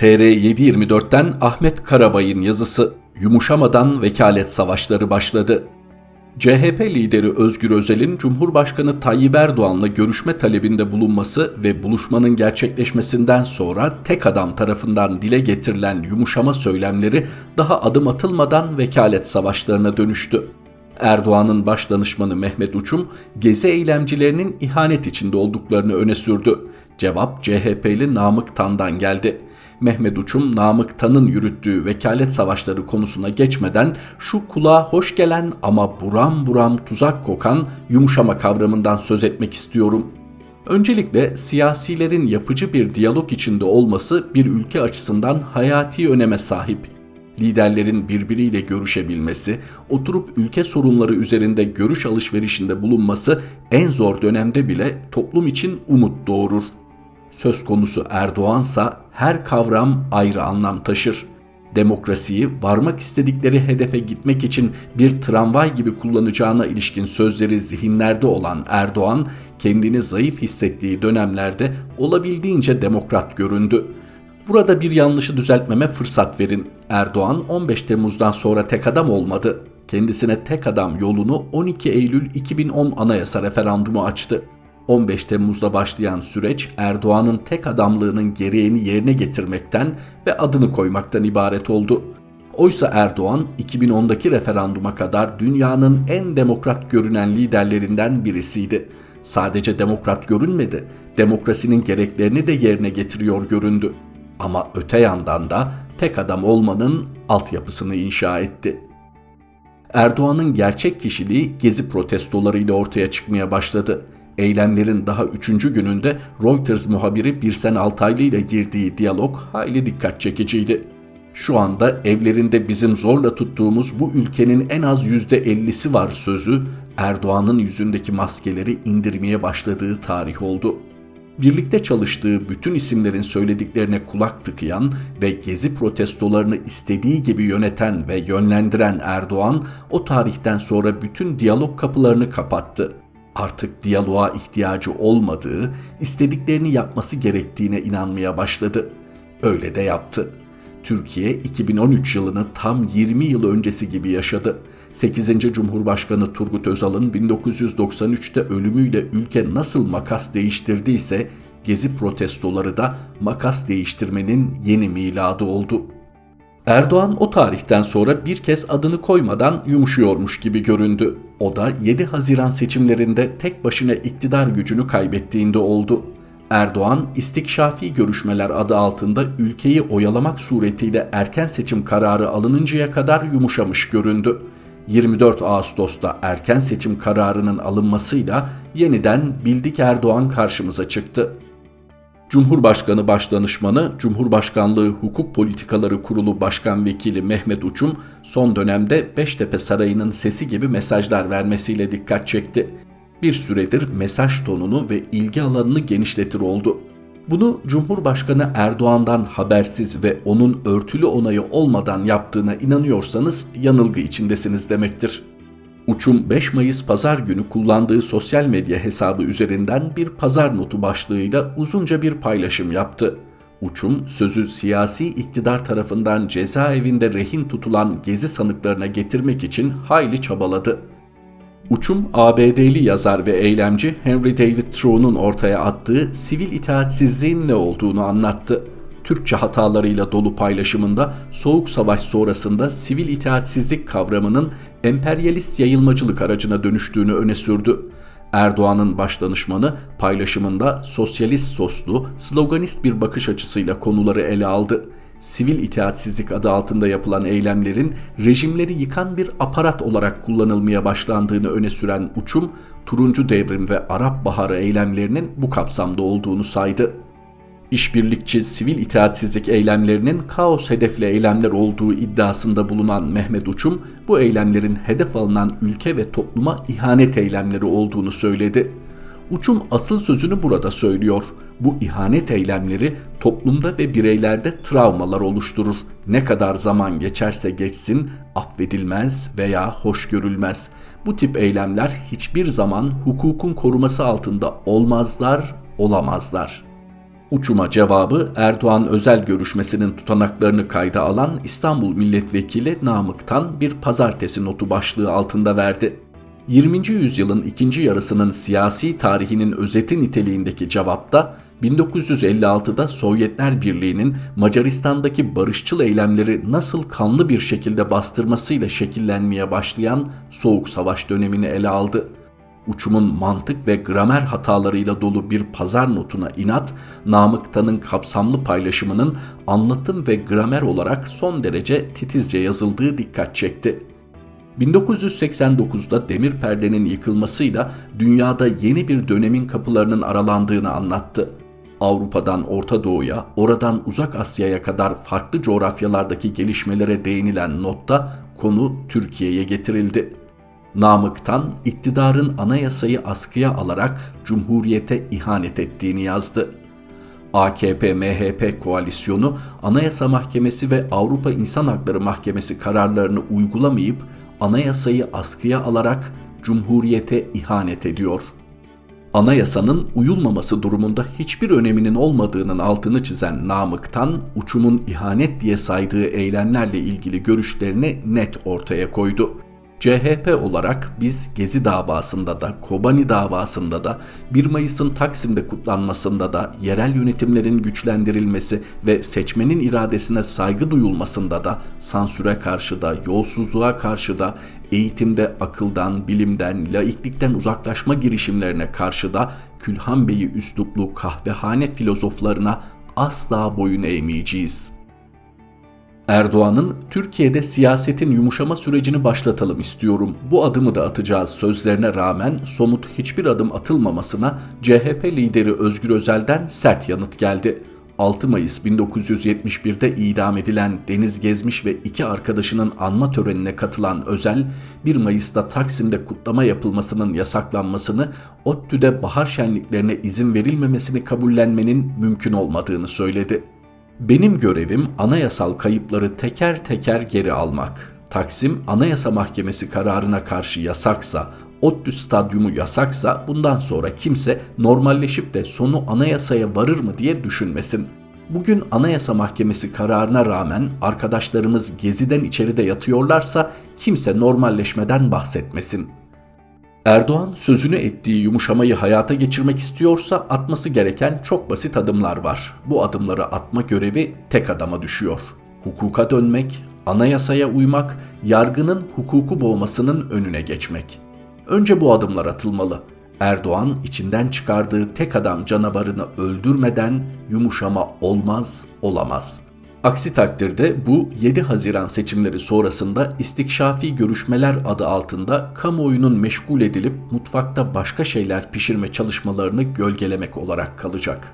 TR724'ten Ahmet Karabay'ın yazısı Yumuşamadan vekalet savaşları başladı. CHP lideri Özgür Özel'in Cumhurbaşkanı Tayyip Erdoğan'la görüşme talebinde bulunması ve buluşmanın gerçekleşmesinden sonra tek adam tarafından dile getirilen yumuşama söylemleri daha adım atılmadan vekalet savaşlarına dönüştü. Erdoğan'ın başdanışmanı Mehmet Uçum, gezi eylemcilerinin ihanet içinde olduklarını öne sürdü. Cevap CHP'li Namık Tan'dan geldi. Mehmet Uçum, Namık Tan'ın yürüttüğü vekalet savaşları konusuna geçmeden şu kulağa hoş gelen ama buram buram tuzak kokan yumuşama kavramından söz etmek istiyorum. Öncelikle siyasilerin yapıcı bir diyalog içinde olması bir ülke açısından hayati öneme sahip liderlerin birbiriyle görüşebilmesi, oturup ülke sorunları üzerinde görüş alışverişinde bulunması en zor dönemde bile toplum için umut doğurur. Söz konusu Erdoğansa her kavram ayrı anlam taşır. Demokrasiyi varmak istedikleri hedefe gitmek için bir tramvay gibi kullanacağına ilişkin sözleri zihinlerde olan Erdoğan, kendini zayıf hissettiği dönemlerde olabildiğince demokrat göründü. Burada bir yanlışı düzeltmeme fırsat verin. Erdoğan 15 Temmuz'dan sonra tek adam olmadı. Kendisine tek adam yolunu 12 Eylül 2010 anayasa referandumu açtı. 15 Temmuz'da başlayan süreç Erdoğan'ın tek adamlığının gereğini yerine getirmekten ve adını koymaktan ibaret oldu. Oysa Erdoğan 2010'daki referanduma kadar dünyanın en demokrat görünen liderlerinden birisiydi. Sadece demokrat görünmedi, demokrasinin gereklerini de yerine getiriyor göründü. Ama öte yandan da tek adam olmanın altyapısını inşa etti. Erdoğan'ın gerçek kişiliği gezi protestolarıyla ortaya çıkmaya başladı. Eylemlerin daha üçüncü gününde Reuters muhabiri Birsen Altaylı ile girdiği diyalog hayli dikkat çekiciydi. Şu anda evlerinde bizim zorla tuttuğumuz bu ülkenin en az yüzde ellisi var sözü Erdoğan'ın yüzündeki maskeleri indirmeye başladığı tarih oldu.'' Birlikte çalıştığı bütün isimlerin söylediklerine kulak tıkayan ve gezi protestolarını istediği gibi yöneten ve yönlendiren Erdoğan o tarihten sonra bütün diyalog kapılarını kapattı. Artık diyaloğa ihtiyacı olmadığı, istediklerini yapması gerektiğine inanmaya başladı. Öyle de yaptı. Türkiye 2013 yılını tam 20 yıl öncesi gibi yaşadı. 8. Cumhurbaşkanı Turgut Özal'ın 1993'te ölümüyle ülke nasıl makas değiştirdiyse gezi protestoları da makas değiştirmenin yeni miladı oldu. Erdoğan o tarihten sonra bir kez adını koymadan yumuşuyormuş gibi göründü. O da 7 Haziran seçimlerinde tek başına iktidar gücünü kaybettiğinde oldu. Erdoğan istikşafi görüşmeler adı altında ülkeyi oyalamak suretiyle erken seçim kararı alınıncaya kadar yumuşamış göründü. 24 Ağustos'ta erken seçim kararının alınmasıyla yeniden Bildik Erdoğan karşımıza çıktı. Cumhurbaşkanı Başdanışmanı, Cumhurbaşkanlığı Hukuk Politikaları Kurulu Başkan Vekili Mehmet Uçum, son dönemde Beştepe Sarayı'nın sesi gibi mesajlar vermesiyle dikkat çekti. Bir süredir mesaj tonunu ve ilgi alanını genişletir oldu. Bunu Cumhurbaşkanı Erdoğan'dan habersiz ve onun örtülü onayı olmadan yaptığına inanıyorsanız yanılgı içindesiniz demektir. Uçum 5 Mayıs pazar günü kullandığı sosyal medya hesabı üzerinden bir pazar notu başlığıyla uzunca bir paylaşım yaptı. Uçum sözü siyasi iktidar tarafından cezaevinde rehin tutulan gezi sanıklarına getirmek için hayli çabaladı. Uçum ABD'li yazar ve eylemci Henry David Thoreau'nun ortaya attığı sivil itaatsizliğin ne olduğunu anlattı. Türkçe hatalarıyla dolu paylaşımında Soğuk Savaş sonrasında sivil itaatsizlik kavramının emperyalist yayılmacılık aracına dönüştüğünü öne sürdü. Erdoğan'ın başdanışmanı paylaşımında sosyalist soslu, sloganist bir bakış açısıyla konuları ele aldı sivil itaatsizlik adı altında yapılan eylemlerin rejimleri yıkan bir aparat olarak kullanılmaya başlandığını öne süren Uçum, Turuncu Devrim ve Arap Baharı eylemlerinin bu kapsamda olduğunu saydı. İşbirlikçi sivil itaatsizlik eylemlerinin kaos hedefli eylemler olduğu iddiasında bulunan Mehmet Uçum, bu eylemlerin hedef alınan ülke ve topluma ihanet eylemleri olduğunu söyledi. Uçum asıl sözünü burada söylüyor. Bu ihanet eylemleri toplumda ve bireylerde travmalar oluşturur. Ne kadar zaman geçerse geçsin affedilmez veya hoş görülmez. Bu tip eylemler hiçbir zaman hukukun koruması altında olmazlar, olamazlar. Uçuma cevabı Erdoğan özel görüşmesinin tutanaklarını kayda alan İstanbul Milletvekili Namık'tan bir pazartesi notu başlığı altında verdi. 20. yüzyılın ikinci yarısının siyasi tarihinin özeti niteliğindeki cevapta 1956'da Sovyetler Birliği'nin Macaristan'daki barışçıl eylemleri nasıl kanlı bir şekilde bastırmasıyla şekillenmeye başlayan Soğuk Savaş dönemini ele aldı. Uçumun mantık ve gramer hatalarıyla dolu bir pazar notuna inat, Namık Tan'ın kapsamlı paylaşımının anlatım ve gramer olarak son derece titizce yazıldığı dikkat çekti. 1989'da demir perdenin yıkılmasıyla dünyada yeni bir dönemin kapılarının aralandığını anlattı. Avrupa'dan Orta Doğu'ya, oradan Uzak Asya'ya kadar farklı coğrafyalardaki gelişmelere değinilen notta konu Türkiye'ye getirildi. Namık'tan iktidarın anayasayı askıya alarak cumhuriyete ihanet ettiğini yazdı. AKP-MHP koalisyonu Anayasa Mahkemesi ve Avrupa İnsan Hakları Mahkemesi kararlarını uygulamayıp anayasayı askıya alarak cumhuriyete ihanet ediyor. Anayasanın uyulmaması durumunda hiçbir öneminin olmadığının altını çizen Namık'tan uçumun ihanet diye saydığı eylemlerle ilgili görüşlerini net ortaya koydu. CHP olarak biz Gezi davasında da, Kobani davasında da, 1 Mayıs'ın Taksim'de kutlanmasında da, yerel yönetimlerin güçlendirilmesi ve seçmenin iradesine saygı duyulmasında da, sansüre karşı da, yolsuzluğa karşı da, eğitimde akıldan, bilimden, laiklikten uzaklaşma girişimlerine karşı da Külhan Bey'i üsluplu kahvehane filozoflarına asla boyun eğmeyeceğiz.'' Erdoğan'ın Türkiye'de siyasetin yumuşama sürecini başlatalım istiyorum. Bu adımı da atacağız sözlerine rağmen somut hiçbir adım atılmamasına CHP lideri Özgür Özel'den sert yanıt geldi. 6 Mayıs 1971'de idam edilen Deniz Gezmiş ve iki arkadaşının anma törenine katılan Özel, 1 Mayıs'ta Taksim'de kutlama yapılmasının yasaklanmasını, ODTÜ'de bahar şenliklerine izin verilmemesini kabullenmenin mümkün olmadığını söyledi. Benim görevim anayasal kayıpları teker teker geri almak. Taksim Anayasa Mahkemesi kararına karşı yasaksa, ODTÜ stadyumu yasaksa bundan sonra kimse normalleşip de sonu anayasaya varır mı diye düşünmesin. Bugün Anayasa Mahkemesi kararına rağmen arkadaşlarımız geziden içeride yatıyorlarsa kimse normalleşmeden bahsetmesin. Erdoğan sözünü ettiği yumuşamayı hayata geçirmek istiyorsa atması gereken çok basit adımlar var. Bu adımları atma görevi tek adama düşüyor. Hukuka dönmek, anayasaya uymak, yargının hukuku boğmasının önüne geçmek. Önce bu adımlar atılmalı. Erdoğan içinden çıkardığı tek adam canavarını öldürmeden yumuşama olmaz, olamaz.'' Aksi takdirde bu 7 Haziran seçimleri sonrasında istikşafi görüşmeler adı altında kamuoyunun meşgul edilip mutfakta başka şeyler pişirme çalışmalarını gölgelemek olarak kalacak.